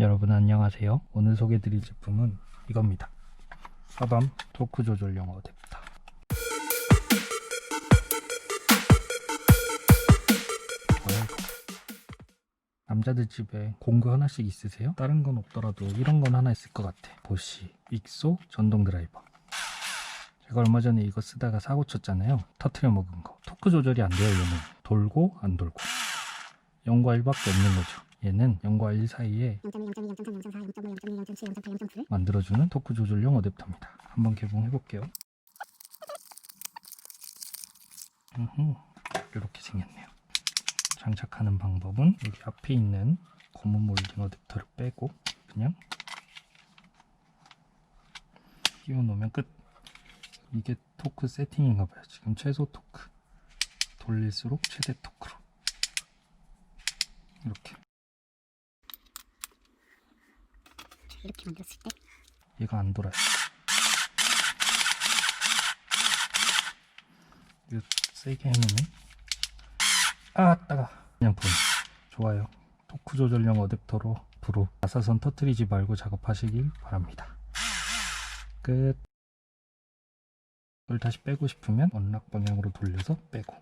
여러분 안녕하세요. 오늘 소개드릴 제품은 이겁니다. 사밤 토크 조절용 어댑터. 뭐야 이거? 남자들 집에 공구 하나씩 있으세요? 다른 건 없더라도 이런 건 하나 있을 것 같아. 보시, 익소, 전동 드라이버. 제가 얼마 전에 이거 쓰다가 사고 쳤잖아요. 터트려 먹은 거. 토크 조절이 안 돼요, 얘는. 돌고 안 돌고. 0과 1밖에 없는 거죠. 얘는 0과 1 사이에 0.1, 0.2, 0.3, 0.4, 0.5, 0.1, 0.7, 0.8, 0.9를 만들어주는 토크 조절용 어댑터입니다. 한번 개봉해 볼게요. 이렇게 생겼네요. 장착하는 방법은 여기 앞에 있는 고무 몰딩 어댑터를 빼고 그냥 끼워 놓으면 끝. 이게 토크 세팅인가 봐요. 지금 최소 토크. 돌릴수록 최대 토크로. 이렇게. 이렇게 만들었을 때 얘가 안 돌아요. 이거 세게 해놓으면 아 따가 그냥 보내 좋아요. 토크 조절용 어댑터로 앞으로 나사선 터트리지 말고 작업하시길 바랍니다. 끝. 이걸 다시 빼고 싶으면 원락 방향으로 돌려서 빼고